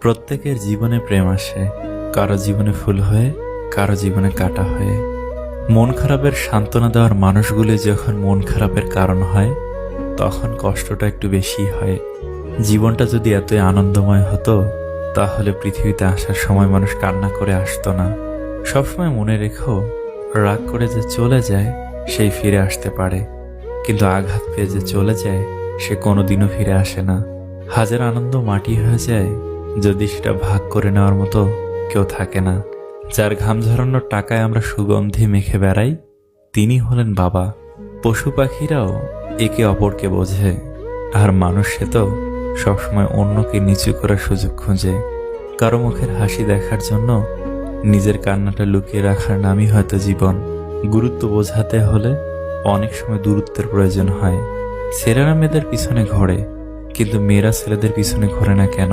প্রত্যেকের জীবনে প্রেম আসে, কারও জীবনে ফুল হয়ে, কারও জীবনে কাটা হয়ে। মন খারাপের সান্ত্বনা দেওয়ার মানুষগুলি যখন মন খারাপের কারণ হয়, তখন কষ্টটা একটু বেশি হয়। জীবনটা যদি এতই আনন্দময় হতো, তাহলে পৃথিবীতে আসার সময় মানুষ কান্না করে আসতো না। সবসময় মনে রেখো, রাগ করে যে চলে যায় সেই ফিরে আসতে পারে। কিন্তু আঘাত পেয়ে যে চলে যায়, সে কোনোদিনও ফিরে আসে না। হাজার আনন্দ মাটি হয়ে যায় যদি সেটা ভাগ করে নেওয়ার মতো কেউ থাকে না, যার ঘাম ঝরানোর টাকায় আমরা সুগন্ধি মেখে বেড়াই, তিনি হলেন বাবা। পশু পাখিরাও একে অপরকে বোঝে, আর মানুষ সে তো সবসময় অন্যকে নিচু করার সুযোগ খোঁজে। কারও মুখের হাসি দেখার জন্য নিজের কান্নাটা লুকিয়ে রাখার নামই হয়তো জীবন। গুরুত্ব বোঝাতে হলে অনেক সময় দূরত্বের প্রয়োজন হয়। ছেলেরা মেয়েদের পিছনে ঘোরে, কিন্তু মেয়েরা ছেলেদের পিছনে ঘোরে না কেন?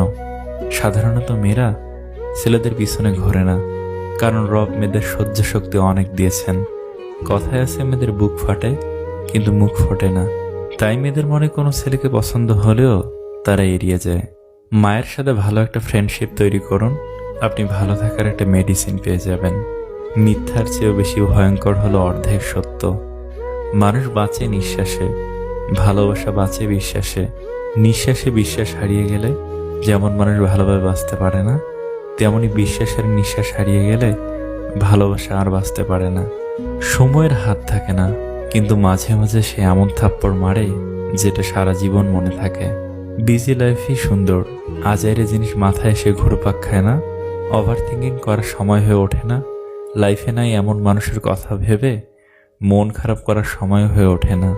সাধারণত মেয়েরা ছেলেদের পিছনে ঘোরে না, কারণ রব মেয়েদের সহ্য শক্তি অনেক দিয়েছেন। কথায় আছে মেয়েদের বুক ফাটে, কিন্তু মুখ ফোটে না। তাই মেয়েদের মনে কোনো ছেলেকে পছন্দ হলেও তারা এড়িয়ে যায়। মায়ের সাথে ভালো একটা ফ্রেন্ডশিপ তৈরি করুন, আপনি ভালো থাকার একটা মেডিসিন পেয়ে যাবেন। মিথ্যার চেয়েও বেশি ভয়ঙ্কর হলো অর্ধেক সত্য। মানুষ বাঁচে নিঃশ্বাসে, ভালোবাসা বাঁচে বিশ্বাসে। নিঃশ্বাসে বিশ্বাস হারিয়ে গেলে যেমন মানুষ ভালোভাবে বাঁচতে পারে না তেমনই বিশ্বাসের নিঃশ্বাস হারিয়ে গেলে ভালোবাসা আর বাঁচতে পারে না। সময়ের হাত থাকে না, কিন্তু মাঝে মাঝে সে এমন থাপ্পড় মারে যেটা সারা জীবন মনে থাকে। বিজি লাইফই সুন্দর, আজাইরে জিনিস মাথায় এসে ঘুরপাক খায় না ওভার থিঙ্কিং করার সময় হয়ে ওঠে না, লাইফে নাই এমন মানুষের কথা ভেবে মন খারাপ করার সময় হয়ে ওঠে না।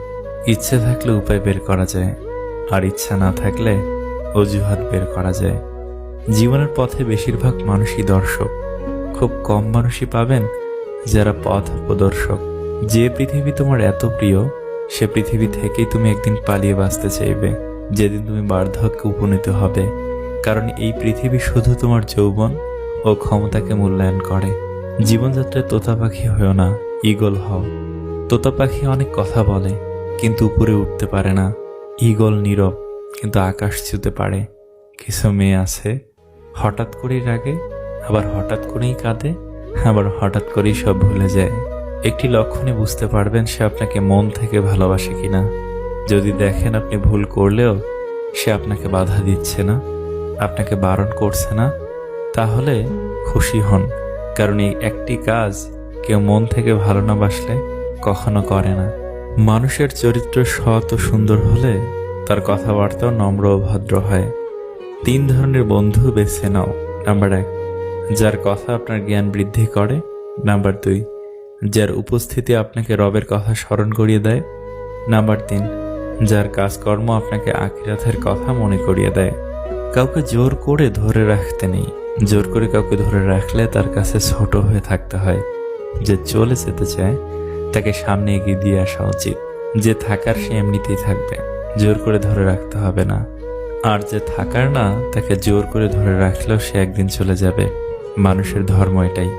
ইচ্ছে থাকলে উপায় বের করা যায়, আর ইচ্ছা না থাকলে অজুহাত বের করা যায়। জীবনের পথে বেশিরভাগ মানুষই দর্শক। খুব কম মানুষই পাবেন যারা পথ প্রদর্শক। যে পৃথিবী তোমার এত প্রিয়, সে পৃথিবী থেকেই তুমি একদিন পালিয়ে বাঁচতে চাইবে। যেদিন তুমি বার্ধক্যে উপনীত হবে। কারণ এই পৃথিবী শুধু তোমার যৌবন ও ক্ষমতাকে মূল্যায়ন করে। জীবনযাত্রায় তোতা পাখি হয়েও না ইগল হও। তোতা পাখি অনেক কথা বলে, কিন্তু উপরে উঠতে পারে না। ইগল নীরব। কিন্তু আকাশ ছুতে পারে। কিছু মেয়ে আছে, হঠাৎ করেই রাগে, আবার হঠাৎ করেই কাঁদে, আবার হঠাৎ করেই সব ভুলে যায়। একটি লক্ষণে বুঝতে পারবেন সে আপনাকে মন থেকে ভালোবাসে কিনা। যদি দেখেন আপনি ভুল করলেও, সে আপনাকে বাধা দিচ্ছে না, আপনাকে বারণ করছে না, তাহলে খুশি হন। কারণ এই একটি কাজ কেউ মন থেকে ভালো না বাসলে কখনো করে না। মানুষের চরিত্র সৎ ও সুন্দর হলে তার কথাবার্তাও নম্র ও ভদ্র হয়। তিন ধরনের বন্ধু বেছে নাও। নাম্বার এক, যার কথা আপনার জ্ঞান বৃদ্ধি করে। নাম্বার দুই, যার উপস্থিতি আপনাকে রবের কথা স্মরণ করিয়ে দেয়। নাম্বার তিন, যার কাজকর্ম আপনাকে আখিরাতের কথা মনে করিয়ে দেয়। কাউকে জোর করে ধরে রাখতে নেই। জোর করে কাউকে ধরে রাখলে তার কাছে ছোট হয়ে থাকতে হয়। যে চলে যেতে চায়, তাকে সামনে এগিয়ে দিয়ে আসা উচিত। যে থাকার সে এমনিতেই থাকবে। জোর করে ধরে রাখতে হবে না। আর যে থাকার না, তাকে জোর করে ধরে রাখলেও সে একদিন চলে যাবে। মানুষের ধর্ম এটাই।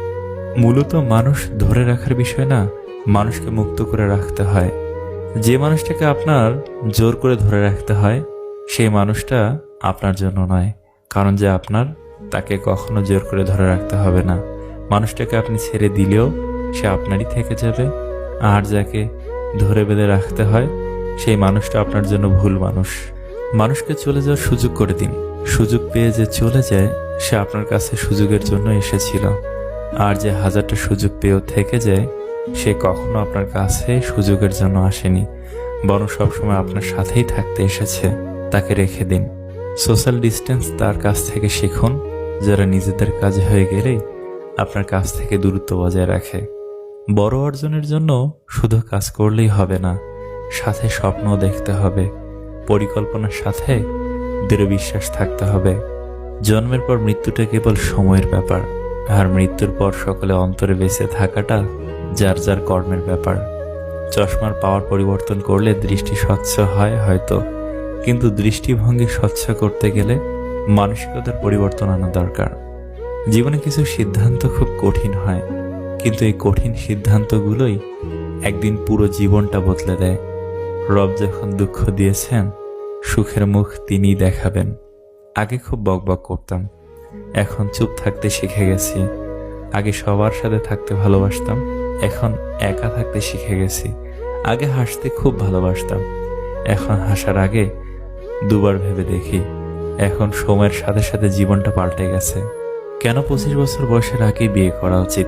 মূলত মানুষ ধরে রাখার বিষয় না, মানুষকে মুক্ত করে রাখতে হয়। যে মানুষটাকে আপনার জোর করে ধরে রাখতে হয়, সেই মানুষটা আপনার জন্য নয়। কারণ যে আপনার, তাকে কখনো জোর করে ধরে রাখতে হবে না। মানুষটাকে আপনি ছেড়ে দিলেও সে আপনারই থেকে যাবে। আর যাকে ধরে বেঁধে রাখতে হয় সেই মানুষটা আপনার জন্য ভুল মানুষ। মানুষকে চলে যাওয়ার সুযোগ করে দিন। সুযোগ পেয়ে যে চলে যায়, সে আপনার কাছে সুযোগের জন্য এসেছিল। আর যে হাজারটা সুযোগ পেয়েও থেকে যায়, সে কখনো আপনার কাছে সুযোগের জন্য আসেনি। বরং সবসময় আপনার সাথেই থাকতে এসেছে। তাকে রেখে দিন। সোশ্যাল ডিস্টেন্স তার কাছ থেকে শিখুন, যারা নিজেদের কাজ হয়ে গেলেই আপনার কাছ থেকে দূরত্ব বজায় রাখে। বড় অর্জনের জন্য শুধু কাজ করলেই হবে না। সাথে স্বপ্ন দেখতে হবে, পরিকল্পনার সাথে দৃঢ় বিশ্বাস থাকতে হবে। জন্মের পর মৃত্যুটা কেবল সময়ের ব্যাপার, আর মৃত্যুর পর সকলে অন্তরে বেঁচে থাকাটা যার যার কর্মের ব্যাপার। চশমার পাওয়ার পরিবর্তন করলে দৃষ্টি স্বচ্ছ হয় হয়তো, কিন্তু দৃষ্টিভঙ্গি স্বচ্ছ করতে গেলে মানসিকতার পরিবর্তন আনা দরকার। জীবনে কিছু সিদ্ধান্ত খুব কঠিন হয়, কিন্তু এই কঠিন সিদ্ধান্তগুলোই একদিন পুরো জীবনটা বদলে দেয়। রব যখন দুঃখ দিয়েছেন, সুখের মুখ তিনিই দেখাবেন। আগে খুব বকবক করতাম। এখন চুপ থাকতে শিখে গেছি। আগে সবার সাথে থাকতে ভালোবাসতাম। এখন একা থাকতে শিখে গেছি। আগে হাসতে খুব ভালোবাসতাম। এখন হাসার আগে দুবার ভেবে দেখি, এখন সময়ের সাথে সাথে জীবনটা পাল্টে গেছে। কেন পঁচিশ বছর বয়সের আগেই বিয়ে করা উচিত?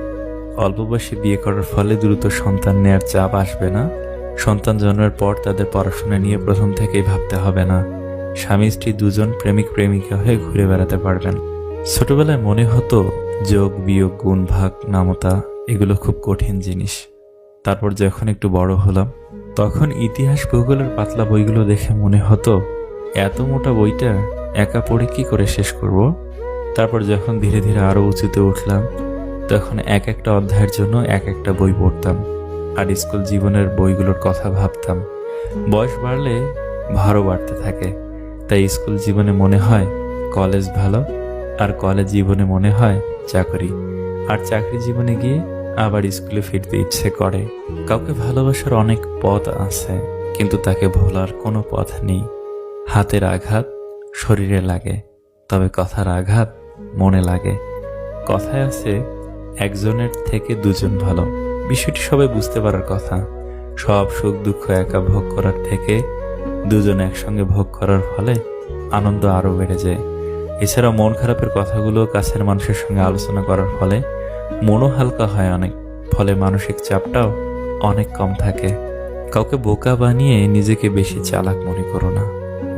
অল্প বয়সে বিয়ে করার ফলে দ্রুত সন্তান নেয়ার চাপ আসবে না? সন্তান জন্মের পর তাদের পড়াশোনা নিয়ে প্রথম থেকেই ভাবতে হবে না। স্বামী স্ত্রী দুজন প্রেমিক প্রেমিকা হয়ে ঘুরে বেড়াতে পারবেন। ছোটবেলায় মনে হতো যোগ, বিয়োগ, গুণ, ভাগ, নামতা এগুলো খুব কঠিন জিনিস। তারপর যখন একটু বড় হলাম, তখন ইতিহাস ভূগোলের পাতলা বইগুলো দেখে মনে হতো, এত মোটা বইটা একা পড়ে কি করে শেষ করব? তারপর যখন ধীরে ধীরে আরও উঁচুতে উঠলাম, তখন এক একটা অধ্যায়ের জন্য এক একটা বই পড়তাম। আর স্কুল জীবনের বইগুলোর কথা ভাবতাম। বয়স বাড়লে ভারও বাড়তে থাকে। তাই স্কুল জীবনে মনে হয় কলেজ ভালো, আর কলেজ জীবনে মনে হয় চাকরি। আর চাকরি জীবনে গিয়ে আবার স্কুলে ফিরতে ইচ্ছে করে। কাউকে ভালোবাসার অনেক পথ আছে, কিন্তু তাকে ভোলার কোনো পথ নেই। হাতের আঘাত শরীরে লাগে, তবে কথার আঘাত মনে লাগে। কথায় আছে, একজনের থেকে দুজন ভালো। বিষয়টি সবাই বুঝতে পারার কথা। সব সুখ দুঃখ একা ভোগ করার থেকে দুজন একসঙ্গে ভোগ করার ফলে আনন্দ আরও বেড়ে যায়। এছাড়া মন খারাপের কথাগুলো কাছের মানুষের সঙ্গে আলোচনা করার ফলে মনও হালকা হয় অনেক, ফলে মানসিক চাপটাও অনেক কম থাকে। কাউকে বোকা বানিয়ে নিজেকে বেশি চালাক মনে করো না।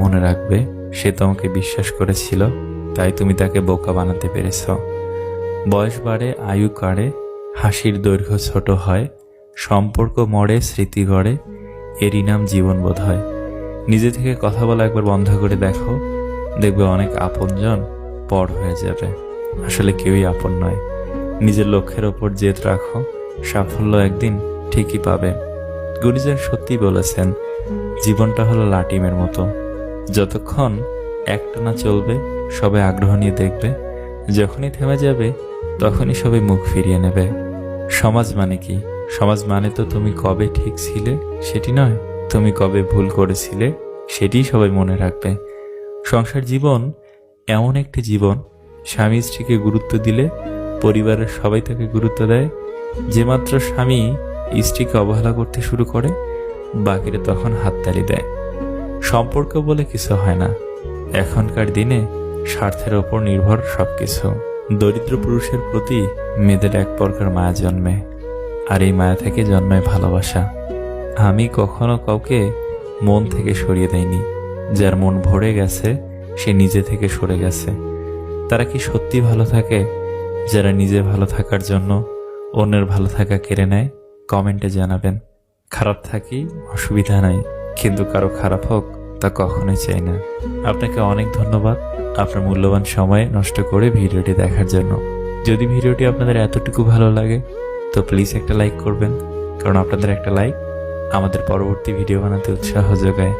মনে রাখবে, সে তোমাকে বিশ্বাস করেছিল, তাই তুমি তাকে বোকা বানাতে পেরেছ। বয়স বাড়ে, আয়ু কাড়ে হাসির দৈর্ঘ্য ছোট হয়, সম্পর্ক মরে, স্মৃতি গড়ে, এরই নাম জীবন বোধ হয়। নিজে থেকে কথা বলা একবার বন্ধ করে দেখো, দেখবে অনেক আপনজন পর হয়ে যাবে। আসলে কেউই আপন নয়। নিজের লক্ষ্যের ওপর জেদ রাখো, সাফল্য একদিন ঠিকই পাবে। গুরুজন সত্যি বলেছেন, জীবনটা হলো লাটিমের মতো। যতক্ষণ একটানা চলবে, সবাই আগ্রহ নিয়ে দেখবে, যখনই থেমে যাবে, তখনই সবাই মুখ ফিরিয়ে নেবে। সমাজ মানে কি? সমাজ মানে তো তুমি কবে ঠিক ছিলে সেটি নয়। তুমি কবে ভুল করেছিলে সেটিই সবাই মনে রাখবে। সংসার জীবন এমন একটি জীবন। স্বামী স্ত্রীকে গুরুত্ব দিলে পরিবারের সবাই তাকে গুরুত্ব দেয়। যে মাত্র স্বামী স্ত্রীকে অবহেলা করতে শুরু করে, বাকিরা তখন হাততালি দেয়। সম্পর্ক বলে কিছু হয় না। এখনকার দিনে স্বার্থের ওপর নির্ভর সবকিছু। দরিদ্র পুরুষের প্রতি মেয়েদের এক প্রকার মায়া জন্মে, আর এই মায়া থেকে জন্মায় ভালোবাসা। আমি কখনো কাউকে মন থেকে সরিয়ে দেয়নি যার মন ভরে গেছে, সে নিজে থেকে সরে গেছে। তারা কি সত্যি ভালো থাকে? যারা নিজে ভালো থাকার জন্য অন্যের ভালো থাকা কেড়ে নেয়, কমেন্টে জানাবেন। খারাপ থাকি, অসুবিধা নাই। কিন্তু কারও খারাপ হোক তা কখনোই চাই না। আপনাকে অনেক ধন্যবাদ আপনার মূল্যবান সময় নষ্ট করে ভিডিওটি দেখার জন্য। যদি ভিডিওটি আপনাদের এতটুকু ভালো লাগে, তো প্লিজ একটা লাইক করবেন। কারণ আপনাদের একটা লাইক আমাদের পরবর্তী ভিডিও বানাতে উৎসাহ যোগায়।